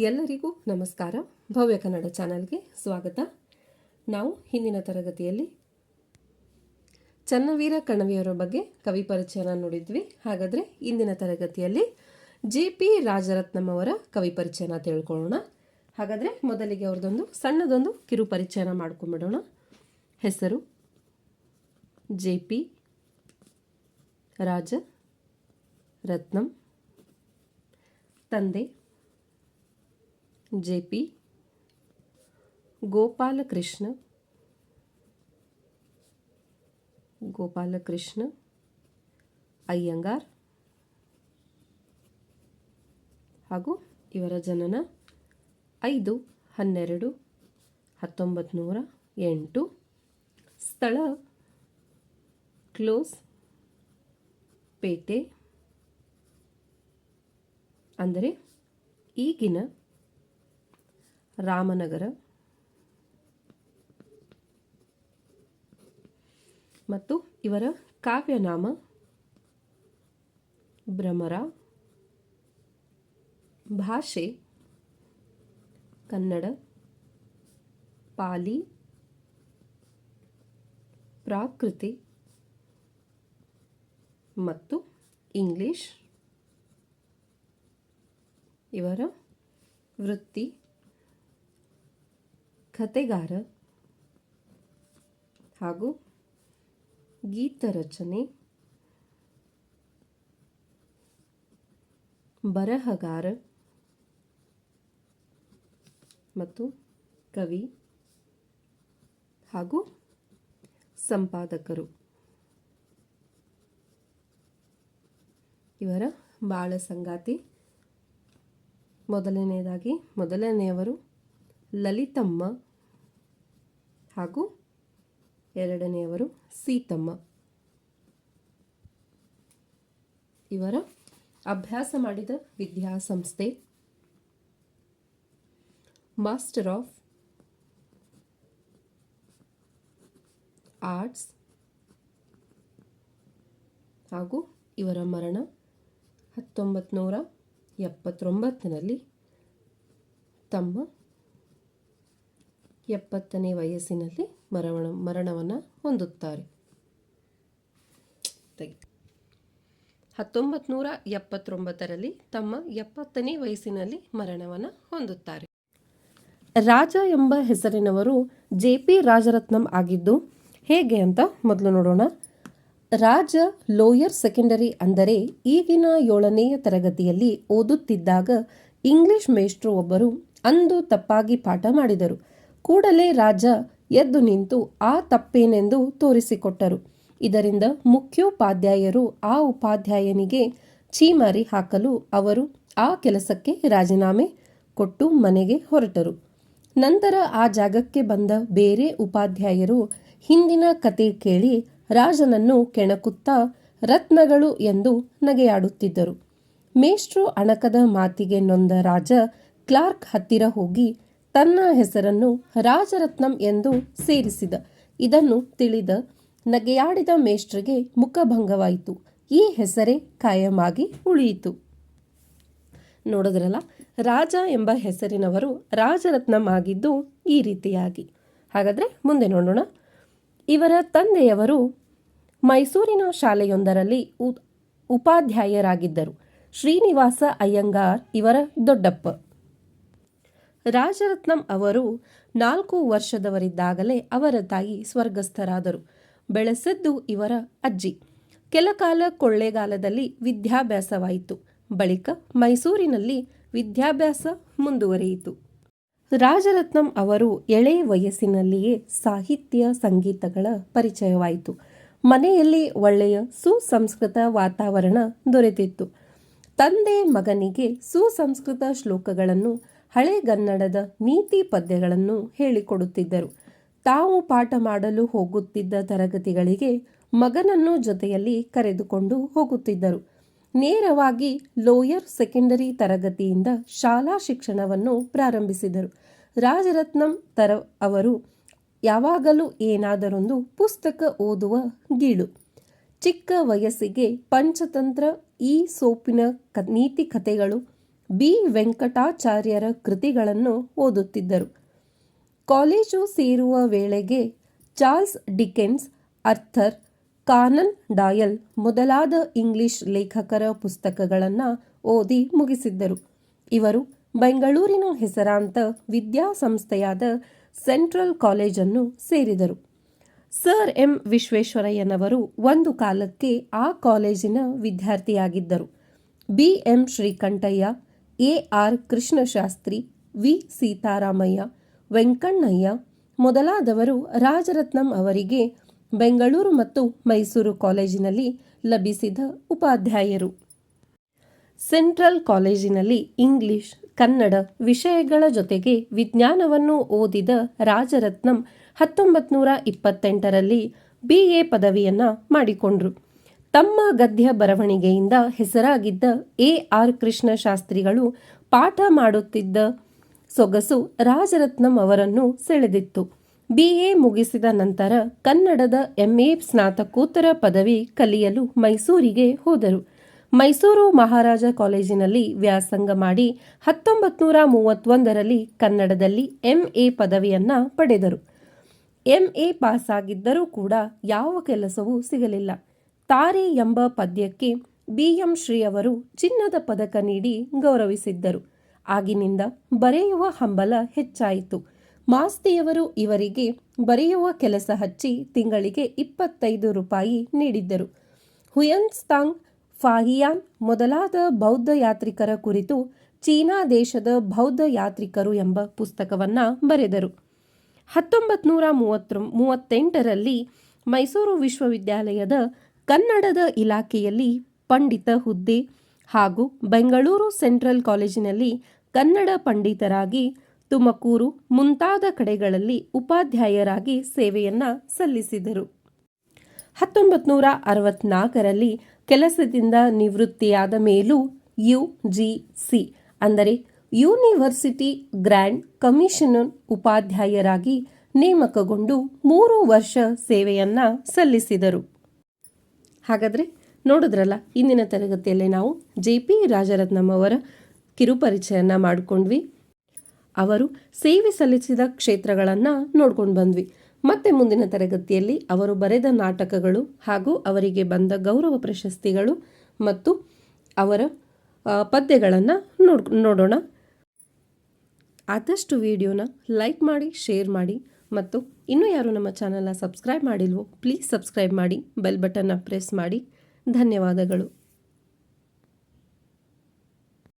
ಎಲ್ಲರಿಗೂ ನಮಸ್ಕಾರ. ಭವ್ಯ ಕನ್ನಡ ಚಾನಲ್ಗೆ ಸ್ವಾಗತ. ನಾವು ಹಿಂದಿನ ತರಗತಿಯಲ್ಲಿ ಚನ್ನವೀರ ಕಣವಿಯವರ ಬಗ್ಗೆ ಕವಿ ಪರಿಚಯನ ನೋಡಿದ್ವಿ. ಹಾಗಾದರೆ ಇಂದಿನ ತರಗತಿಯಲ್ಲಿ ಜೆ ಪಿ ರಾಜರತ್ನಂ ಅವರ ಕವಿ ಪರಿಚಯನ ತಿಳ್ಕೊಳ್ಳೋಣ. ಹಾಗಾದರೆ ಮೊದಲಿಗೆ ಅವ್ರದ್ದೊಂದು ಸಣ್ಣದೊಂದು ಕಿರು ಪರಿಚಯನ ಮಾಡ್ಕೊಂಬಿಡೋಣ. ಹೆಸರು ಜೆ ಪಿ ರಾಜ ರತ್ನಂ ತಂದೆ ಜೆ ಪಿ, ಗೋಪಾಲಕೃಷ್ಣ ಗೋಪಾಲಕೃಷ್ಣ, ಅಯ್ಯಂಗಾರ್ ಹಾಗೂ ಇವರ ಜನನ ಐದು, ಹನ್ನೆರಡು ಹತ್ತೊಂಬತ್ತು ನೂರ ಎಂಟು. ಸ್ಥಳ, ಕ್ಲೋಸ್, ಪೇಟೆ. ಅಂದರೆ ಈಗಿನ ರಾಮನಗರ. ಮತ್ತು ಇವರ ಕಾವ್ಯನಾಮ ಭ್ರಮರ. ಭಾಷೆ ಕನ್ನಡ. ಪಾಲಿ ಪ್ರಾಕೃತಿ. ಮತ್ತು ಇಂಗ್ಲಿಷ್. ಇವರ ವೃತ್ತಿ. ಕತೆಗಾರ ಹಾಗೂ ಗೀತರಚನೆ ಬರಹಗಾರ ಮತ್ತು ಕವಿ ಹಾಗೂ ಸಂಪಾದಕರು. ಇವರ ಬಾಳ ಸಂಗಾತಿ. ಮೊದಲನೆಯದಾಗಿ ಮೊದಲನೆಯವರು ಲಲಿತಮ್ಮ ಹಾಗೂ ಎರಡನೆಯವರು ಸೀತಮ್ಮ. ಇವರ ಅಭ್ಯಾಸ ಮಾಡಿದ ವಿದ್ಯಾಸಂಸ್ಥೆ. ಮಾಸ್ಟರ್ ಆಫ್ ಆರ್ಟ್ಸ್ ಹಾಗೂ ಇವರ ಮರಣ ಹತ್ತೊಂಬತ್ತು ನೂರ ಎಪ್ಪತ್ತೊಂಬತ್ತರಲ್ಲಿ ತಮ್ಮ ಎಪ್ಪತ್ತನೇ ವಯಸ್ಸಿನಲ್ಲಿ ಮರಣ ಮರಣವನ್ನು ಹೊಂದುತ್ತಾರೆ. ಹತ್ತೊಂಬತ್ತು ನೂರ ಎಪ್ಪತ್ತೊಂಬತ್ತರಲ್ಲಿ ತಮ್ಮ ಎಪ್ಪತ್ತನೇ ವಯಸ್ಸಿನಲ್ಲಿ ಮರಣವನ್ನು ಹೊಂದುತ್ತಾರೆ. ರಾಜ ಎಂಬ ಹೆಸರಿನವರು ಜೆ ಪಿ ರಾಜರತ್ನಂ ಆಗಿದ್ದು, ಹೇಗೆ ಅಂತ ಮೊದಲು ನೋಡೋಣ. ರಾಜ ಲೋಯರ್ ಸೆಕೆಂಡರಿ ಅಂದರೆ ಈಗಿನ ಏಳನೆಯ ತರಗತಿಯಲ್ಲಿ ಓದುತ್ತಿದ್ದಾಗ ಇಂಗ್ಲಿಷ್ ಮೇಷ್ಟ್ರು ಒಬ್ಬರು ಅಂದು ತಪ್ಪಾಗಿ ಪಾಠ ಮಾಡಿದರು. ಕೂಡಲೇ ರಾಜ ಎದ್ದು ನಿಂತು ಆ ತಪ್ಪೇನೆಂದು ತೋರಿಸಿಕೊಟ್ಟರು. ಇದರಿಂದ ಮುಖ್ಯೋಪಾಧ್ಯಾಯರು ಆ ಉಪಾಧ್ಯಾಯನಿಗೆ ಚೀಮಾರಿ ಹಾಕಲು ಅವರು ಆ ಕೆಲಸಕ್ಕೆ ರಾಜೀನಾಮೆ ಕೊಟ್ಟು ಮನೆಗೆ ಹೊರಟರು. ನಂತರ ಆ ಜಾಗಕ್ಕೆ ಬಂದ ಬೇರೆ ಉಪಾಧ್ಯಾಯರು ಹಿಂದಿನ ಕತೆ ಕೇಳಿ ರಾಜನನ್ನು ಕೆಣಕುತ್ತಾ ರತ್ನಗಳು ಎಂದು ನಗೆಯಾಡುತ್ತಿದ್ದರು. ಮೇಷ್ಟ್ರು ಅಣಕದ ಮಾತಿಗೆ ನೊಂದ ರಾಜ ಕ್ಲಾರ್ಕ್ ಹತ್ತಿರ ಹೋಗಿ ತನ್ನ ಹೆಸರನ್ನು ರಾಜರತ್ನಂ ಎಂದು ಸೇರಿಸಿದ. ಇದನ್ನು ತಿಳಿದ ನಗೆಯಾಡಿದ ಮೇಷ್ಟ್ರಿಗೆ ಮುಖಭಂಗವಾಯಿತು. ಈ ಹೆಸರೇ ಕಾಯಮಾಗಿ ಉಳಿಯಿತು. ನೋಡಿದ್ರಲ್ಲ, ರಾಜ ಎಂಬ ಹೆಸರಿನವರು ರಾಜರತ್ನಂ ಆಗಿದ್ದು ಈ ರೀತಿಯಾಗಿ. ಹಾಗಾದರೆ ಮುಂದೆ ನೋಡೋಣ. ಇವರ ತಂದೆಯವರು ಮೈಸೂರಿನ ಶಾಲೆಯೊಂದರಲ್ಲಿ ಉಪಾಧ್ಯಾಯರಾಗಿದ್ದರು. ಶ್ರೀನಿವಾಸ ಅಯ್ಯಂಗಾರ್ ಇವರ ದೊಡ್ಡಪ್ಪ. ರಾಜರತ್ನಂ ಅವರು ನಾಲ್ಕು ವರ್ಷದವರಿದ್ದಾಗಲೇ ಅವರ ತಾಯಿ ಸ್ವರ್ಗಸ್ಥರಾದರು. ಬೆಳೆಸಿದ್ದು ಇವರ ಅಜ್ಜಿ. ಕೆಲಕಾಲ ಕೊಳ್ಳೆಗಾಲದಲ್ಲಿ ವಿದ್ಯಾಭ್ಯಾಸವಾಯಿತು. ಬಳಿಕ ಮೈಸೂರಿನಲ್ಲಿ ವಿದ್ಯಾಭ್ಯಾಸ ಮುಂದುವರಿಯಿತು. ರಾಜರತ್ನಂ ಅವರು ಎಳೆ ವಯಸ್ಸಿನಲ್ಲಿಯೇ ಸಾಹಿತ್ಯ ಸಂಗೀತಗಳ ಪರಿಚಯವಾಯಿತು. ಮನೆಯಲ್ಲಿ ಒಳ್ಳೆಯ ಸುಸಂಸ್ಕೃತ ವಾತಾವರಣ ದೊರೆತಿತ್ತು. ತಂದೆ ಮಗನಿಗೆ ಸುಸಂಸ್ಕೃತ ಶ್ಲೋಕಗಳನ್ನು ಹಳೆಗನ್ನಡದ ನೀತಿ ಪದ್ಯಗಳನ್ನು ಹೇಳಿಕೊಡುತ್ತಿದ್ದರು. ತಾವು ಪಾಠ ಮಾಡಲು ಹೋಗುತ್ತಿದ್ದ ತರಗತಿಗಳಿಗೆ ಮಗನನ್ನು ಜೊತೆಯಲ್ಲಿ ಕರೆದುಕೊಂಡು ಹೋಗುತ್ತಿದ್ದರು. ನೇರವಾಗಿ ಲೋಯರ್ ಸೆಕೆಂಡರಿ ತರಗತಿಯಿಂದ ಶಾಲಾ ಶಿಕ್ಷಣವನ್ನು ಪ್ರಾರಂಭಿಸಿದರು. ರಾಜರತ್ನಂ ತರ ಅವರು ಯಾವಾಗಲೂ ಏನಾದರೊಂದು ಪುಸ್ತಕ ಓದುವ ಗೀಳು. ಚಿಕ್ಕ ವಯಸ್ಸಿಗೆ ಪಂಚತಂತ್ರ, ಈ ಸೋಪಿನ ಕ ನೀತಿ ಕಥೆಗಳು ಬಿ. ವೆಂಕಟಾಚಾರ್ಯರ ಕೃತಿಗಳನ್ನು ಓದುತ್ತಿದ್ದರು. ಕಾಲೇಜು ಸೇರುವ ವೇಳೆಗೆ Charles Dickens Arthur Conan Doyle English English ಲೇಖಕರ ಪುಸ್ತಕಗಳನ್ನು ಓದಿ ಮುಗಿಸಿದ್ದರು. ಇವರು ಬೆಂಗಳೂರಿನ ಹೆಸರಾಂತ ವಿದ್ಯಾಸಂಸ್ಥೆಯಾದ ಸೆಂಟ್ರಲ್ ಕಾಲೇಜನ್ನು ಸೇರಿದರು. Sir M. ವಿಶ್ವೇಶ್ವರಯ್ಯನವರು ಒಂದು ಕಾಲಕ್ಕೆ ಆ ಕಾಲೇಜಿನ ವಿದ್ಯಾರ್ಥಿಯಾಗಿದ್ದರು. B. M. Srikantaiah A R Krishnashastri V Seetharamaiah Venkannaiah ಮೊದಲಾದವರು ರಾಜರತ್ನಂ ಅವರಿಗೆ ಬೆಂಗಳೂರು ಮತ್ತು ಮೈಸೂರು ಕಾಲೇಜಿನಲ್ಲಿ ಲಭಿಸಿದ ಉಪಾಧ್ಯಾಯರು. ಸೆಂಟ್ರಲ್ ಕಾಲೇಜಿನಲ್ಲಿ ಇಂಗ್ಲಿಷ್, ಕನ್ನಡ ವಿಷಯಗಳ ಜೊತೆಗೆ ವಿಜ್ಞಾನವನ್ನು ಓದಿದ ರಾಜರತ್ನಂ ಹತ್ತೊಂಬತ್ತು ನೂರ ಇಪ್ಪತ್ತೆಂಟರಲ್ಲಿ ಬಿ ಎ ಪದವಿಯನ್ನು ಮಾಡಿಕೊಂಡ್ರು. ತಮ್ಮ ಗದ್ಯ ಬರವಣಿಗೆಯಿಂದ ಹೆಸರಾಗಿದ್ದ ಎ ಆರ್ ಕೃಷ್ಣ ಶಾಸ್ತ್ರಿಗಳು ಪಾಠ ಮಾಡುತ್ತಿದ್ದ ಸೊಗಸು ರಾಜರತ್ನಂ ಅವರನ್ನು ಸೆಳೆದಿತ್ತು. ಬಿಎ ಮುಗಿಸಿದ ನಂತರ ಕನ್ನಡದ ಎಂಎ ಸ್ನಾತಕೋತ್ತರ ಪದವಿ ಕಲಿಯಲು ಮೈಸೂರಿಗೆ ಹೋದರು. ಮೈಸೂರು ಮಹಾರಾಜ ಕಾಲೇಜಿನಲ್ಲಿ ವ್ಯಾಸಂಗ ಮಾಡಿ ಹತ್ತೊಂಬತ್ತು ನೂರ ಮೂವತ್ತೊಂದರಲ್ಲಿ ಕನ್ನಡದಲ್ಲಿ ಎಂಎ ಪದವಿಯನ್ನ ಪಡೆದರು. ಎಂಎ ಪಾಸ್ ಆಗಿದ್ದರೂ ಕೂಡ ಯಾವ ಕೆಲಸವೂ ಸಿಗಲಿಲ್ಲ. ತಾರೆ ಎಂಬ ಪದ್ಯಕ್ಕೆ ಬಿಎಂ ಶ್ರೀ ಅವರು ಚಿನ್ನದ ಪದಕ ನೀಡಿ ಗೌರವಿಸಿದ್ದರು. ಆಗಿನಿಂದ ಬರೆಯುವ ಹಂಬಲ ಹೆಚ್ಚಾಯಿತು. ಮಾಸ್ತಿಯವರು ಇವರಿಗೆ ಬರೆಯುವ ಕೆಲಸ ಹಚ್ಚಿ ತಿಂಗಳಿಗೆ ಇಪ್ಪತ್ತೈದು ರೂಪಾಯಿ ನೀಡಿದ್ದರು. ಹುಯನ್ಸ್ತಾಂಗ್ ಫಾಹಿಯಾನ್ ಮೊದಲಾದ ಬೌದ್ಧ ಯಾತ್ರಿಕರ ಕುರಿತು ಚೀನಾ ದೇಶದ ಬೌದ್ಧ ಯಾತ್ರಿಕರು ಎಂಬ ಪುಸ್ತಕವನ್ನ ಬರೆದರು. ಹತ್ತೊಂಬತ್ತು ನೂರ ಮೂವತ್ತೆಂಟರಲ್ಲಿ ಮೈಸೂರು ವಿಶ್ವವಿದ್ಯಾಲಯದ ಕನ್ನಡದ ಇಲಾಖೆಯಲ್ಲಿ ಪಂಡಿತ ಹುದ್ದೆ ಹಾಗೂ ಬೆಂಗಳೂರು ಸೆಂಟ್ರಲ್ ಕಾಲೇಜಿನಲ್ಲಿ ಕನ್ನಡ ಪಂಡಿತರಾಗಿ ತುಮಕೂರು ಮುಂತಾದ ಕಡೆಗಳಲ್ಲಿ ಉಪಾಧ್ಯಾಯರಾಗಿ ಸೇವೆಯನ್ನ ಸಲ್ಲಿಸಿದರು. ಹತ್ತೊಂಬತ್ತು ನೂರ ಅರವತ್ನಾಲ್ಕರಲ್ಲಿ ಕೆಲಸದಿಂದ ನಿವೃತ್ತಿಯಾದ ಮೇಲೂ ಯು ಜಿ ಸಿ ಅಂದರೆ ಯೂನಿವರ್ಸಿಟಿ ಗ್ರ್ಯಾಂಡ್ ಕಮಿಷನರ್ ಉಪಾಧ್ಯಾಯರಾಗಿ ನೇಮಕಗೊಂಡು ಮೂರು ವರ್ಷ ಸೇವೆಯನ್ನ ಸಲ್ಲಿಸಿದರು. ಹಾಗಾದರೆ ನೋಡಿದ್ರಲ್ಲ, ಇಂದಿನ ತರಗತಿಯಲ್ಲಿ ನಾವು ಜೆ ಪಿ ರಾಜರತ್ನಂ ಅವರ ಕಿರುಪರಿಚಯನ ಮಾಡಿಕೊಂಡ್ವಿ. ಅವರು ಸೇವೆ ಸಲ್ಲಿಸಿದ ಕ್ಷೇತ್ರಗಳನ್ನು ನೋಡ್ಕೊಂಡು ಬಂದ್ವಿ. ಮತ್ತೆ ಮುಂದಿನ ತರಗತಿಯಲ್ಲಿ ಅವರು ಬರೆದ ನಾಟಕಗಳು ಹಾಗೂ ಅವರಿಗೆ ಬಂದ ಗೌರವ ಪ್ರಶಸ್ತಿಗಳು ಮತ್ತು ಅವರ ಪದ್ಯಗಳನ್ನು ನೋಡ್, ನೋಡೋಣ. ಆದಷ್ಟು ವಿಡಿಯೋನ ಲೈಕ್ ಮಾಡಿ, ಶೇರ್ ಮಾಡಿ. ಮತ್ತು ಇನ್ನೂ ಯಾರು ನಮ್ಮ ಚಾನಲ್ನ ಸಬ್ಸ್ಕ್ರೈಬ್ ಮಾಡಿಲ್ವೋ ಪ್ಲೀಸ್ ಸಬ್ಸ್ಕ್ರೈಬ್ ಮಾಡಿ ಬೆಲ್ ಬಟನ್ನ ಪ್ರೆಸ್ ಮಾಡಿ. ಧನ್ಯವಾದಗಳು.